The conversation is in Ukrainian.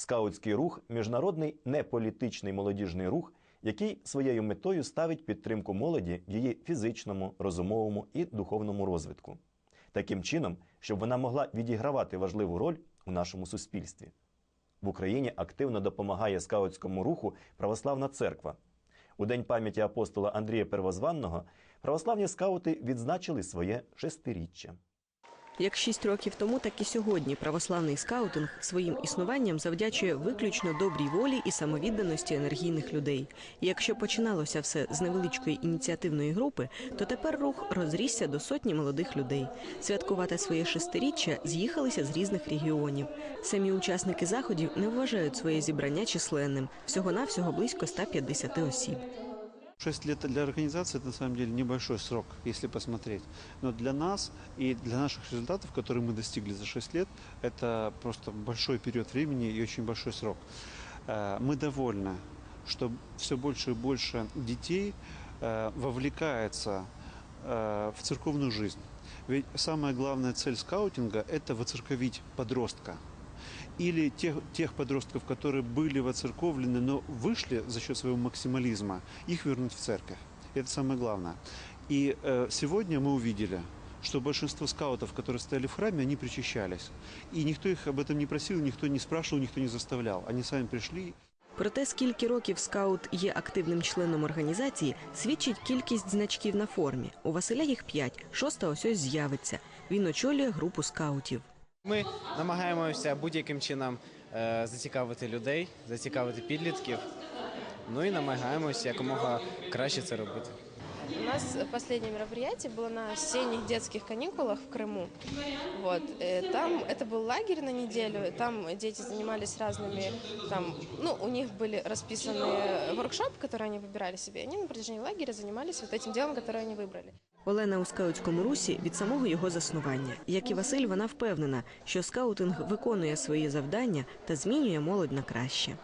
Скаутський рух міжнародний неполітичний молодіжний рух, який своєю метою ставить підтримку молоді в її фізичному, розумовому і духовному розвитку, таким чином, щоб вона могла відігравати важливу роль у нашому суспільстві. В Україні активно допомагає скаутському руху православна церква. У день пам'яті апостола Андрія Первозванного православні скаути відзначили своє шестиріччя. Як шість років тому, так і сьогодні православний скаутинг своїм існуванням завдячує виключно добрій волі і самовідданості енергійних людей. І якщо починалося все з невеличкої ініціативної групи, то тепер рух розрісся до сотні молодих людей. Святкувати своє шестиріччя з'їхалися з різних регіонів. Самі учасники заходів не вважають своє зібрання численним всього навсього близько 150 осіб. Шесть лет для организации это на самом деле небольшой срок, если посмотреть. Но для нас и для наших результатов, которые мы достигли за 6 лет, это просто большой период времени и очень большой срок. Э, Мы довольны, что все больше и больше детей э, вовлекается э, в церковную жизнь. Ведь самая главная цель скаутинга – это воцерковить подростка или тех, тех подростков, которые были воцерковлены, но вышли за счет своего максимализма, их вернуть в церковь. Это самое главное. И э, сегодня мы увидели, что большинство скаутов, которые стояли в храме, они причащались. И никто их об этом не просил, никто не спрашивал, никто не заставлял. Они сами пришли Про те, скільки років скаут є активним членом організації, свідчить кількість значків на формі. У Василя їх п'ять, шоста ось ось з'явиться. Він очолює групу скаутів. Ми намагаємося будь-яким чином е, зацікавити людей, зацікавити підлітків. Ну і намагаємося якомога краще це робити. У нас последнее мероприятие было на осенних детских каникулах в Крыму. Вот. э, Там это был лагерь на неделю, и там дети занимались разными, там, ну, у них были расписаны воркшопы, которые они выбирали себе, и они на протяжении лагеря занимались вот этим делом, которое они выбрали. Олена у скаутському русі від самого його заснування. Як і Василь, вона впевнена, що скаутинг виконує свої завдання та змінює молодь на краще.